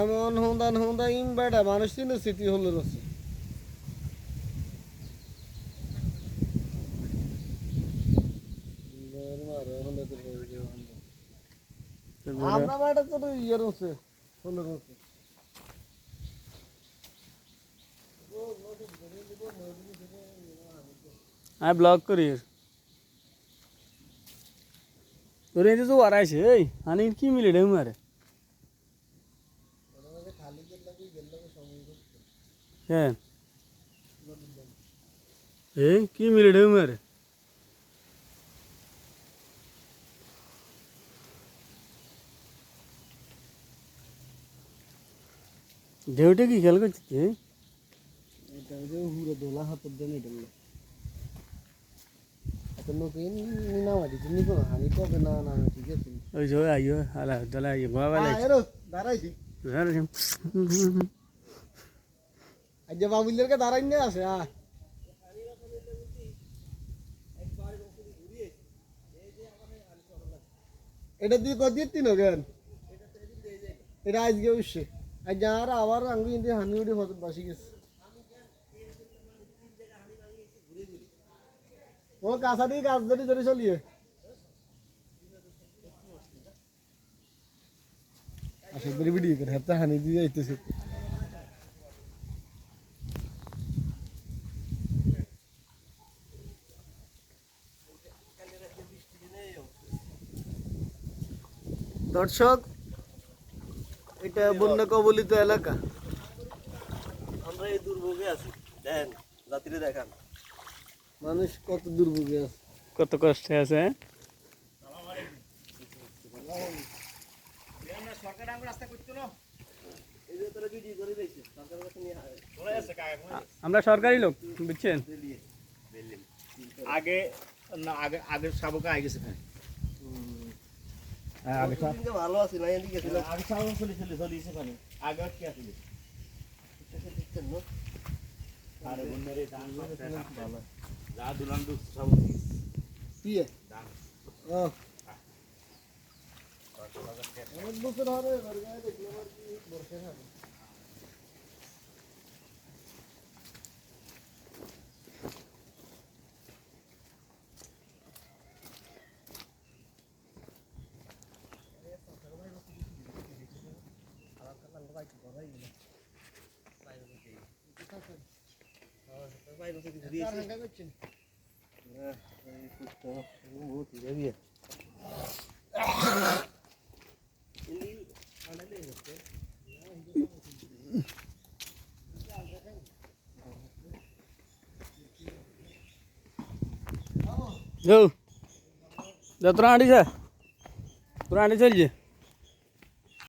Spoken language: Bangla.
এমন হুন্দান হুন্দা ইম বেটা, মানুষ চিনে স্মৃতি হলো রয়েছে আমরা আমি ব্লগ করি। তোর এই আনি কি মিলে ঢেউ মারে হ্যাঁ এই কি মিলে ঢেউ মারে ঢেউটা কি খেয়াল করছিস তুই? এটা যে হুড়ো দোলা হাতের দেন এটা এত নতুন নিনা মাটি তুমি কোনো হানি কবে না না ঠিক আছে ওই যে আইও আলা দলা আইও বাবা লাই এরো দাঁড়াইছি আজ যে বাবুলেরকে দাঁড়াই না আছে আ এটা দিয়ে কদিন তিন গেন এটা আজকে উঠছে। আজ যার আবার আঙ্গু ইন্দি হানি উঠে হতে বাসি গেছে। ও কাঁচা দিয়ে গাছ ধরে ধরে চলিয়ে। আসে ধরে ভিডিও করে হাতে হানি দিয়ে যাইতেছে দর্শক এটা বন্যা কবলিত এলাকা। আমরা এই দুর্ভোগে আছি। দেখেন রাত্রে দেখান। মানুষ কত দুর্ভোগে আছে। কত কষ্টে আছে হ্যাঁ? এই যে তারা ভিডিও করে দিয়েছে সরকারের কাছে নিয়ে আয়। আমরা সরকারি লোক বুঝছেন? আগে না আগে আগে শাবকে আগে গেছে হ্যাঁ আগে ভালো আছি না এদিকে ছিলাম আগে চলে চলে কি আছিল দেখছেন না? আরে বন্ধুরে দান ভালো। যা দুলান দু সব পিয়ে। ও। বছর হবে এবার গায়ে দেখলাম আর কি বর্ষা খাবে বাইরে যাও যা তোরা আঁটিছে তোরা আঁটি চলছে